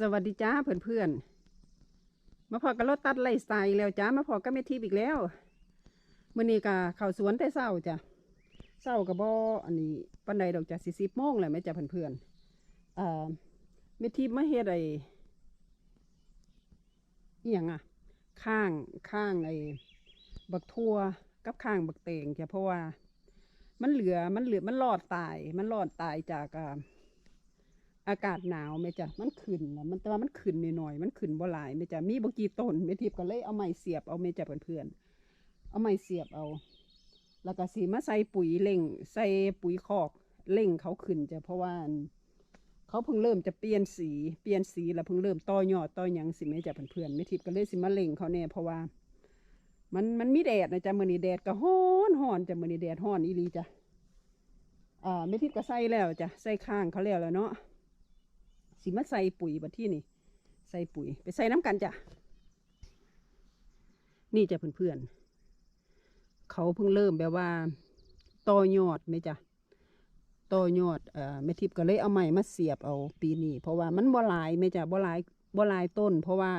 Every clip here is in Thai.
สวัสดีจ้าเพื่อนเพื่อนมาพอกับรถตัดไล่สไตล์แล้วจ้ามาพอกับเมทีอีกแล้วมื่อนี้ก็เข้าสวนแต่เศร้าจ้ะเศร้ากับบออันนี้ปันใดดอกจ้ะสี่สิบโมงแหละแม่จ้ะเพื่อนเพื่อนอ่าเมทีมาเฮ็ดไอ้อหย่างอะ ข้างข้างไอ้บักทั่วกับข้างบักเตงจ้ะเพราะว่า มันเหลือมันเหลือมันรอดตาย มันรอดตายจากอ่า อากาศหนาวแม่จ้ะมันขึ้นนะมันแต่ว่ามันขึ้นหน่อยๆมันขึ้นบ่หลายแม่จ้ะมีบกี่ต้นแม่ทิพย์ก็เลยเอาไม้เสียบเอาแม่จ้ะเพื่อนๆเอาไม้เสียบเอา แล้วก็สีมาใส่ปุ๋ยเล่ง ใส่ปุ๋ยคอกเล่งเขาขึ้นจ้ะเพราะว่าเขาเพิ่งเริ่มจะเปลี่ยนสีเปลี่ยนสีแล้วเพิ่งเริ่มต่อยอดต่อยังสิแม่จ้ะเพื่อนๆแม่ทิพย์ก็เลยสิมาเล่งเขาแน่เพราะว่ามันมันมีแดดนะจ้ะมือนี้แดดก็ร้อนร้อนจ้ะมือนี้แดดร้อนอีหลีจ้ะอ่าแม่ทิพย์ก็ใส่แล้วจ้ะใส่ข้างเขาแล้วแล้วเนาะ สิมาใส่ปุ๋ยบัดที่นี่ ใส่ปุ๋ย ไปใส่น้ำกันจ้ะ นี่จ้ะเพื่อนๆ เขาเพิ่งเริ่มแบบว่าต่อยอดไหมจ้ะต่อยอดเอ่อแม่ทิพย์ก็เลยเอาใหม่มาเสียบเอาปีนี้ เพราะว่ามันบ่หลายไหมจ้ะบ่หลายบ่หลายต้น เพราะว่า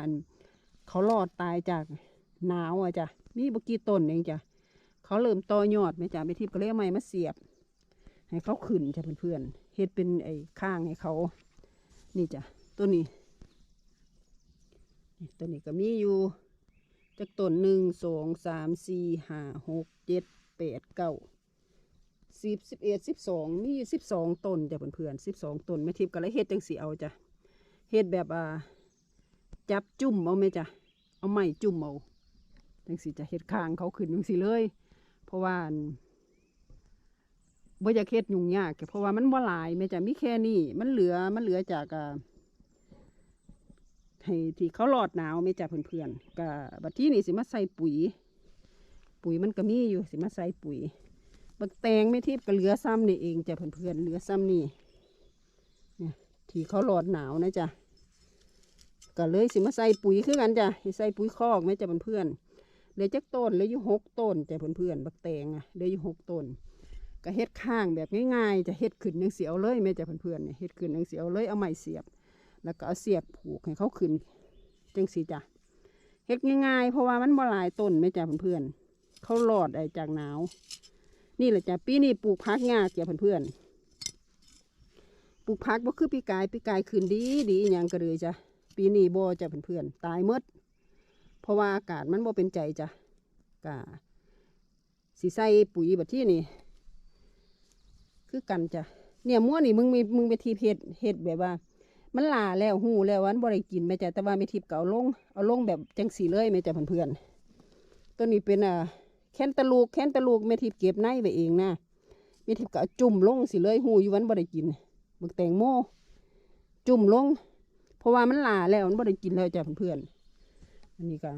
เขารอดตายจากหนาวอะจ้ะ มีบกี่ต้นเองจ้ะ เขาเริ่มต่อยอดไหมจ้ะแม่ทิพย์ก็เลยเอาใหม่มาเสียบ ให้เขาขึ้นจ้ะเพื่อนๆเฮ็ดเป็นไอ้ข้างให้เขา นี่จ้ะตัวนี้นี่ตัวนี้ก็มีอยู่จากต้นหนึ่งสองสามสี่ห้าหกเจ็ดแปดเก้าสิบสิบเอ็ดสิบสองมีสิบสองต้นจ้ะเพื่อนๆสิบสองต้นแม่ทิพย์ก็เลยเฮ็ดจังสีเอาจ้ะเฮ็ดแบบอ่าจับจุ่มเอาไหมจ้ะเอาไม้จุ่มเอาจังสีจะเฮ็ดข้างเขาขึ้นจังสีเลย เพราะว่า บ่อยากเฮ็ดยุ่งยากเพราะว่ามันบ่หลายแม่จ้ะมีแค่นี้มันเหลือมันเหลือจากอ่าให้ที่เขาหลอดหนาวแม่จ้ะเพื่อนๆก็บัดที่นี่สิมาใส่ปุ๋ย ปุ๋ยมันก็มีอยู่สิมาใส่ปุ๋ยบักแตงไม่ทิพย์ก็เหลือซ้ำนี่เองจ้ะเพื่อนๆเหลือซ้ำนี่เนี่ยที่เขาหลอดหนาวนะจ้ะก็เลยสิมาใส่ปุ๋ยคือกันจ้ะสิใส่ปุ๋ยคอกแม่จ้ะเพื่อนๆเหลือจักต้นเหลืออยู่หกต้นจ้ะเพื่อนๆบักแตงอะเหลืออยู่หกต้น ก็เฮ็ดข้างแบบง่ายๆ จะเฮ็ดขึ้นยังเสียวเลยแม่จ้ะเพื่อนๆเนี่ยเฮ็ดขึ้นยังเสียวเลยเอาไม้เสียบ แล้วก็เอาเสียบผูกให้เขาขึ้นจังสีจ้ะเฮ็ดง่ายๆ เพราะว่ามันบ่หลายต้นแม่จ้ะเพื่อนๆเขารอดไอ้จากหนาว นี่แหละจ้ะปีนี้ปลูกพักยากจ้ะเพื่อนๆปลูกพักบ่คือปีกายปีกายขึ้นดีดีอย่างก็เลยจ้ะปีนี้บ่จ้ะเพื่อนๆตายหมดเพราะว่าอากาศมันบ่เป็นใจจ้ะกะสิใส่ปุ๋ยแบบที่นี่ คือกันจ้ะเนี่ยมั่วนี่มึงมีมึงไปทีเพจเฮ็ดแบบว่า มันลาแล้วหูแล้ววันบ่ได้กินแม่จ้ะแต่ว่าไม่ทิพย์ก็เอาลงเอาลงแบบจังสีเลยแม่จ้ะเพื่อนๆตัวนี้เป็นอ่าแค้นตาลูกแค้นตาลูกแม่ทิพย์เก็บในไว้เองนะแม่ทิพย์ก็เอาจุ่มลงสิเลยหูอยู่วันบ่ได้กินบักแตงโมจุ่มลง เพราะว่ามันลาแล้วมันบ่ได้กินแล้วจ้ะเพื่อนๆอันนี้ก็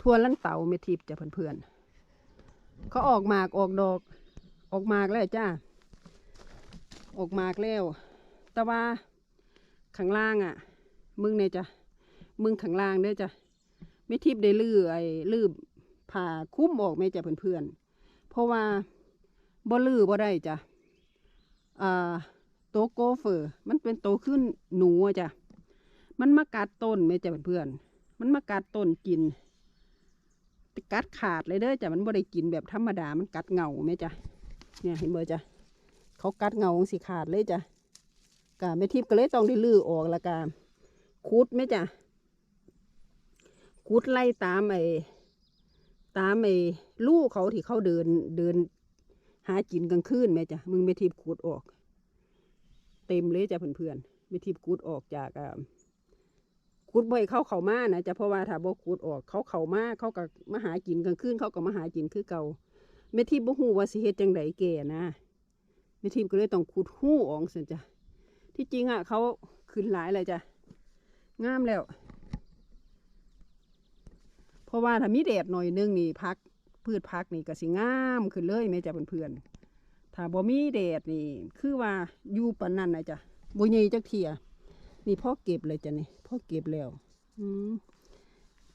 ทั่วลันเต่าแม่ทิพย์จ้ะเพื่อนๆ เขาออกหมากออกดอก ออกหมากแล้วจ้าออกหมากแล้ว แต่ว่าข้างล่างอะ มึงเนี่ยจ้ะมึงข้างล่างเด้อจ้ะไม่ทิพย์ได้ลื้อไอ้ลื้อผ่าคุ้มออกไหมจ้ะเพื่อนๆ เพราะว่าบ่ลื้อบ่ได้จ้ะอ่าโตโกเฟอร์มันเป็นโตขึ้นหนูจ้ะมันมากัดต้นไหมจ้ะเพื่อนๆมันมากัดต้นกิน กัดขาดเลยเด้อจ้ะมันบ่ได้กินแบบธรรมดามันกัดเงาไหมจ้ะเนี่ยเห็นบ่จ้ะเขากัดเงาสิขาดเลยจ้ะกะแม่ทิพย์ก็เลยต้องได้ลื้อออกละกะคุดไหมจ้ะคุดไล่ตามไอ้ตามไอ้ลูกเขาที่เขาเดินเดิน หากินกลางคืนแม่จ้ะมึงแม่ทิพย์ขุดออก เต็มเลยจ้ะเพื่อนๆแม่ทิพย์ขุดออกจากอ่า ขุดบ่อยเข้าเขามานะจะเพราะว่าถ้าบ่ขุดออกเขาเขามาเขาก็มาหากินกลางคืนเขาก็มาหากินคือเก่าแม่ทิพย์บ่ฮู้ว่าสิเฮ็ดจังไดแก่นะแม่ทิพย์ก็เลยต้องขุดหู้ออกซั่นจ้ะที่จริงอะเขาขึ้นหลายเลยจ้ะงามแล้ว เพราะว่าถ้ามีแดดหน่อยนึงนี่พักพืชพักนี่ก็สิงามขึ้นเลยแม่จ้ะเพื่อนๆถ้าบ่มีแดดนี่ คือว่าอยู่ปานนั้นนะจ้ะบ่ใหญ่จักเทีย นี่พ่อเก็บเลยจ้ะนี่พ่อเก็บแล้ว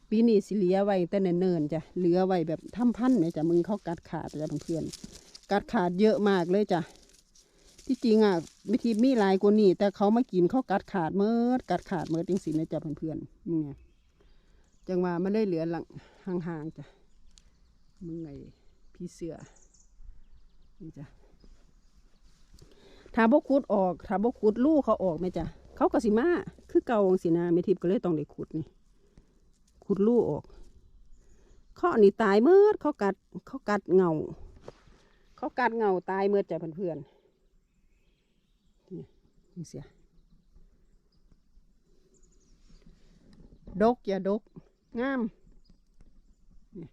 ปีนี้สิเหลือไว้แต่เนินๆจ้ะเหลือไว้แบบทำพันเนี่ยจ้ะมึงเขากัดขาดจ้ะเพื่อนกัดขาดเยอะมากเลยจ้ะที่จริงอะไม่ทีมีลายกว่านี้ แต่เขามากินเขากัดขาดเมิดกัดขาดเมิดจริงสินะจ๊ะเพื่อนๆมึงไงจังว่ามันได้เหลือหลังห่างๆจ้ะมึงไงพี่เสือนี่จ้ะถ้าบกุดออกถ้าบกุดลูกเขาออกไหมจ๊ะ เขาก็สิมาคือเก่าจังสินะไม่ทิพก็เลยต้องได้ขุดนี่ขุดลูกออกข้อนี่ตายเมิดเขากัดเขากัดเงาเขากัดเงาตายเมิดจ้ะเพื่อนๆนี่เสียดกอย่าดกงามนี่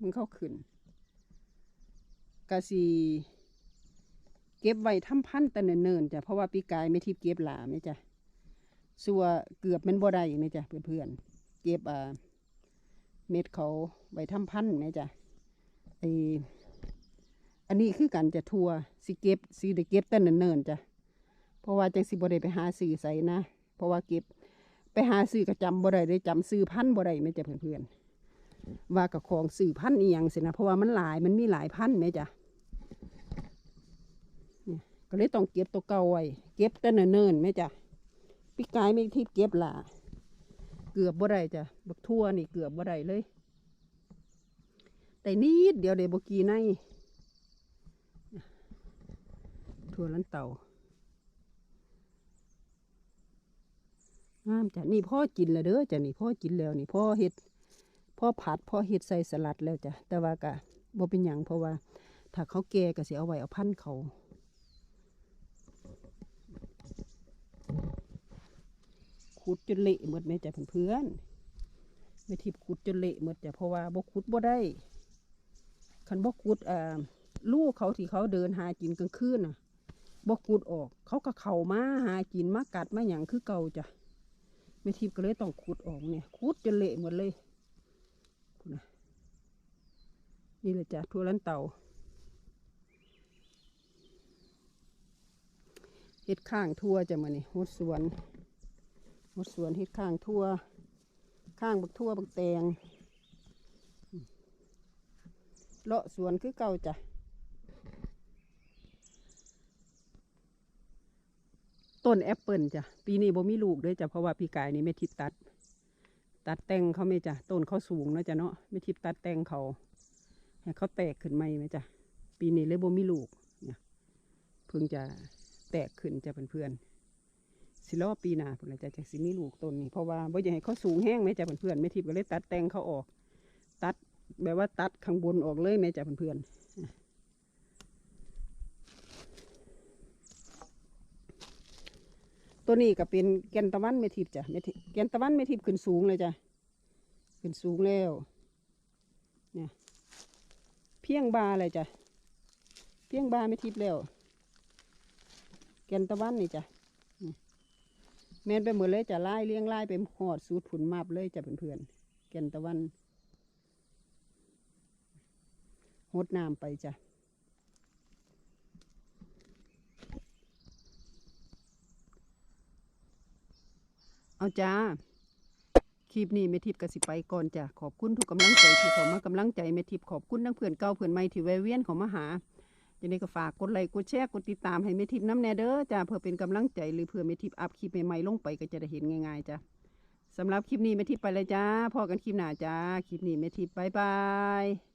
มันเข้าขึ้นกะสีเก็บไว้ทำพันต์แต่เนิ่นๆจ้ะเพราะว่าปีกายไม่ทิพเก็บหลาไหมจ้ะ สัวเกือบแมันบ่ได้ไหมจ้ะเพื่อนๆเก็บอ่าเม็ดเขาไว้ทำพันธุ์ไหมจ้ะไออันนี้คือกันจะทัวสิเก็บสิได้เก็บแต่เนิ่นๆจ้ะเพราะว่าจังสิบ่ได้ไปหาซื้อใส่นะเพราะว่าเก็บไปหาซื้อก็จำบ่ได้ได้จำซื้อพันบ่ได้แม่จ้ะเพื่อนๆว่ากับของซื้อพันธุ์อียงสินะเพราะว่ามันหลายมันมีหลายพันธุ์แม่จ้ะเนี่ยก็เลยต้องเก็บตัวเก่าไว้เก็บแต่เนิ่นๆแม่จ้ะ ปีกายไม่ที่เก็บหล่ะเกือบบ่ได้จ้ะบักทั่วนี่เกือบบ่ได้เลยแต่นิดเดียวเดี๋ยวบกีในทั่วลันเต่างามจ้ะนี่พ่อกินแล้วเด้อจ้ะนี่พ่อกินแล้วนี่พ่อเฮ็ดพ่อผัดพ่อเฮ็ดใส่สลัดแล้วจ้ะแต่ว่ากะบ่เป็นหยังเพราะว่า ถ้าเขาแก่ก็สิเอาไว้เอาพันเขา ขุดจนเละหมดแม่จ้ะเพื่อนๆไม่ทิพย์ขุดจนเละหมดจ้ะเพราะว่าบ่ขุดบ่ได้คันบ่ขุดอ่าลูกเขาที่เขาเดินหากินกลางคืนน่ะบ่ขุดออก เขาก็เข้ามาหากินมากัดมาหยังคือเก่าจ้ะแม่ทิพย์ก็เลยต้องขุดออกเนี่ยขุดจนเละหมดเลยนะนี่เลยจ้ะทั่วลันเต่าเฮ็ดข้างทั่วจ้ะมานี่หดสวน หดสวนเฮ็ดข้างทั่ว ข้างบักทั่วบักแตงเลาะสวนคือเก่าจ้ะต้นแอปเปิลจ้ะ ปีนี้บ่มีลูกด้วยจ้ะ เพราะว่าปีกายนี้ไม่ทิพตัด ตัดแต่งเขาไม่จ้ะ ต้นเขาสูงนะจ้ะเนาะไม่ทิพตัดแต่งเขาให้เขาแตกขึ้นใหมไหมจ้ะ ปีนี้เลยบ่มีลูกเนี่ยเพิ่งจะแตกขึ้นจ้ะเพื่อนๆ สิรอปีหน้าพุ่นละจ้ะจากสิมีลูกต้นนี้เพราะว่าบ่อยากให้เขาสูงแห้งไหมจ้ะเพื่อนๆไม่ทิพย์ก็เลยตัดแต่งเขาออก ตัดแบบว่าตัดข้างบนออกเลยไหมจ้ะเพื่อนๆตัวนี้ก็เป็นแกนตะวันเมทิพย์จ้ะเมทิแกนตะวันเมทิพย์ขึ้นสูงเลยจ้ะขึ้นสูงแล้วเนี่ยเพียงบาเลยจ้ะเพียงบาเมทิพย์แล้ว แกนตะวันนี่จ้ะ แมนไปหมดเลยจะไล่เลี้ยงไล่ไปหอดสูตรผุนมาบเลยจะเพื่อนๆแกนตะวันหดน้ำไปจ้ะเอาจ้า คลิปนี้เมทิพกสิไปก่อนจ้ะ ขอบคุณทุกกำลังใจที่เขามากำลังใจเมทิพขอบคุณทั้งเพื่อนเก่าเพื่อนใหม่ที่แวะเวียนเขามาหา จะได้ก็ฝากกดไลค์กดแชร์กดติดตามให้เมทิพน้ำแน่เด้อจ้าเพื่อเป็นกำลังใจหรือเพื่อเมทิพอัพคลิปใหม่ๆลงไปก็จะได้เห็นง่ายๆจ้าสำหรับคลิปนี้เมทิพไปเลยจ้าพอกันคลิปหน้าจ้าคลิปนี้เมทิพบายบาย